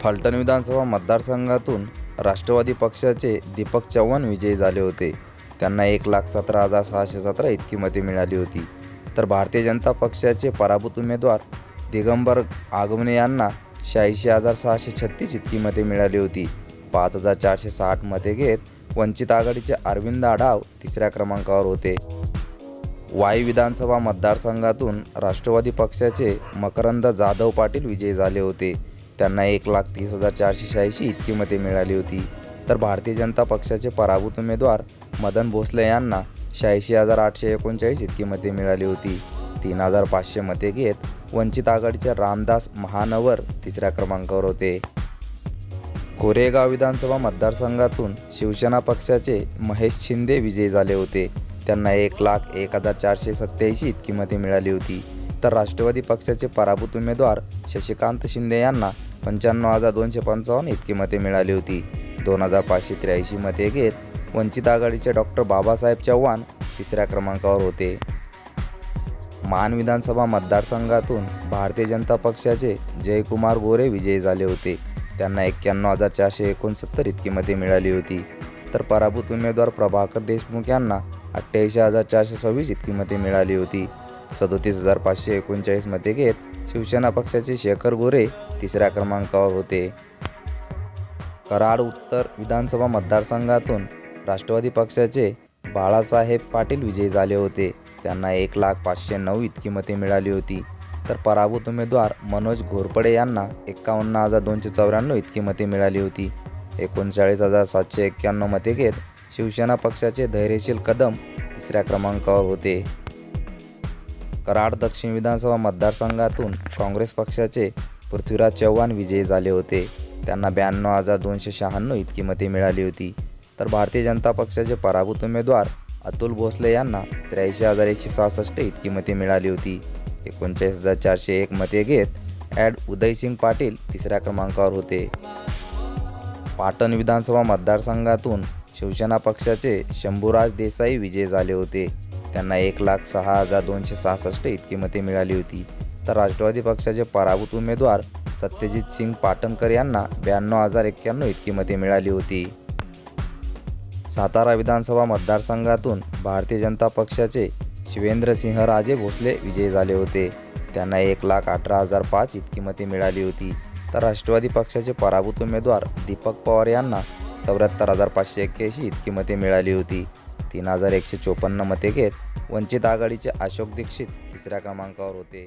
फलटण विधानसभा मतदारसंघातून राष्ट्रवादी पक्षाचे दीपक चव्हाण विजयी झाले होते. त्यांना एक लाख सतरा हजार सहाशे सतरा इतकी मते मिळाली होती. तर भारतीय जनता पक्षाचे पराभूत उमेदवार दिगंबर आगमने यांना शहाऐंशी हजार सहाशे छत्तीस इतकी मते मिळाली होती. पाच हजार चारशे साठ मते घेत वंचित आघाडीचे अरविंद आढाव तिसऱ्या क्रमांकावर होते. वाई विधानसभा मतदारसंघातून राष्ट्रवादी पक्षाचे मकरंद जाधव पाटील विजयी झाले होते. त्यांना एक लाख तीस हजार चारशे शहाऐंशी इतकी मते मिळाली होती. तर भारतीय जनता पक्षाचे पराभूत उमेदवार मदन भोसले यांना शहाऐंशी हजार आठशे एकोणचाळीस इतकी मते मिळाली होती. तीन हजार पाचशे मते घेत वंचित आघाडीचे रामदास महानवर तिसऱ्या क्रमांकावर होते. कोरेगाव विधानसभा मतदारसंघातून शिवसेना पक्षाचे महेश शिंदे विजयी झाले होते. त्यांना एक लाख एक हजार चारशे सत्याऐंशी इतकी मते मिळाली होती. तर राष्ट्रवादी पक्षाचे पराभूत उमेदवार शशिकांत शिंदे यांना पंच्याण्णव हजार दोनशे पंचावन्न इतकी मते मिळाली होती. दोन हजार पाचशे त्र्याऐंशी मते घेत वंचित आघाडीचे डॉक्टर बाबासाहेब चव्हाण तिसऱ्या क्रमांकावर होते. मान विधानसभा मतदारसंघातून भारतीय जनता पक्षाचे जयकुमार गोरे विजयी झाले होते. त्यांना एक्क्याण्णव हजार चारशे एकोणसत्तर इतकी मते मिळाली होती. तर पराभूत उमेदवार प्रभाकर देशमुख यांना अठ्ठ्याऐंशी हजार चारशे सव्वीस इतकी मते मिळाली होती. सदोतीस हजार पाचशे एकोणचाळीस मते घेत शिवसेना पक्षाचे शेखर गोरे तिसऱ्या क्रमांकावर होते. कराड उत्तर विधानसभा मतदारसंघातून राष्ट्रवादी पक्षाचे बाळासाहेब पाटील विजयी झाले होते. त्यांना एक लाख पाचशे नऊ इतकी मते मिळाली होती. तर पराभूत उमेदवार मनोज घोरपडे यांना एक्कावन्न हजार दोनशे चौऱ्याण्णव इतकी मते मिळाली होती. एकोणचाळीस हजार सातशे एक्क्याण्णव मते घेत शिवसेना पक्षाचे धैर्यशील कदम तिसऱ्या क्रमांकावर होते. कराड दक्षिण विधानसभा मतदारसंघातून काँग्रेस पक्षाचे पृथ्वीराज चव्हाण विजयी झाले होते. त्यांना ब्याण्णव हजार दोनशे शहाण्णव इतकी मते मिळाली होती. तर भारतीय जनता पक्षाचे पराभूत उमेदवार अतुल भोसले यांना त्र्याऐंशी हजार एकशे सहासष्ट इतकी मते मिळाली होती. एकोणचाळीस हजार चारशे एक मते घेत ॲड उदयसिंग पाटील तिसऱ्या क्रमांकावर होते. पाटण विधानसभा मतदारसंघातून शिवसेना पक्षाचे शंभूराज देसाई विजय झाले होते. त्यांना एक लाख सहा हजार दोनशे सहासष्ट इतकी मते मिळाली होती. तर राष्ट्रवादी पक्षाचे पराभूत उमेदवार सत्यजित सिंग पाटणकर यांना ब्याण्णव हजार एक्क्याण्णव इतकी मते मिळाली होती. सातारा विधानसभा मतदारसंघातून भारतीय जनता पक्षाचे शिवेंद्रसिंहराजे भोसले विजयी झाले होते. त्यांना एक लाख अठरा हजार पाच इतकी मते मिळाली होती. तर राष्ट्रवादी पक्षाचे पराभूत उमेदवार दीपक पवार यांना चौऱ्याहत्तर हजार पाचशे एक्क्याऐंशी इतकी मते मिळाली होती. तीन हजार एकशे चोपन्न मते घेत वंचित आघाडीचे अशोक दीक्षित तिसऱ्या क्रमांकावर होते.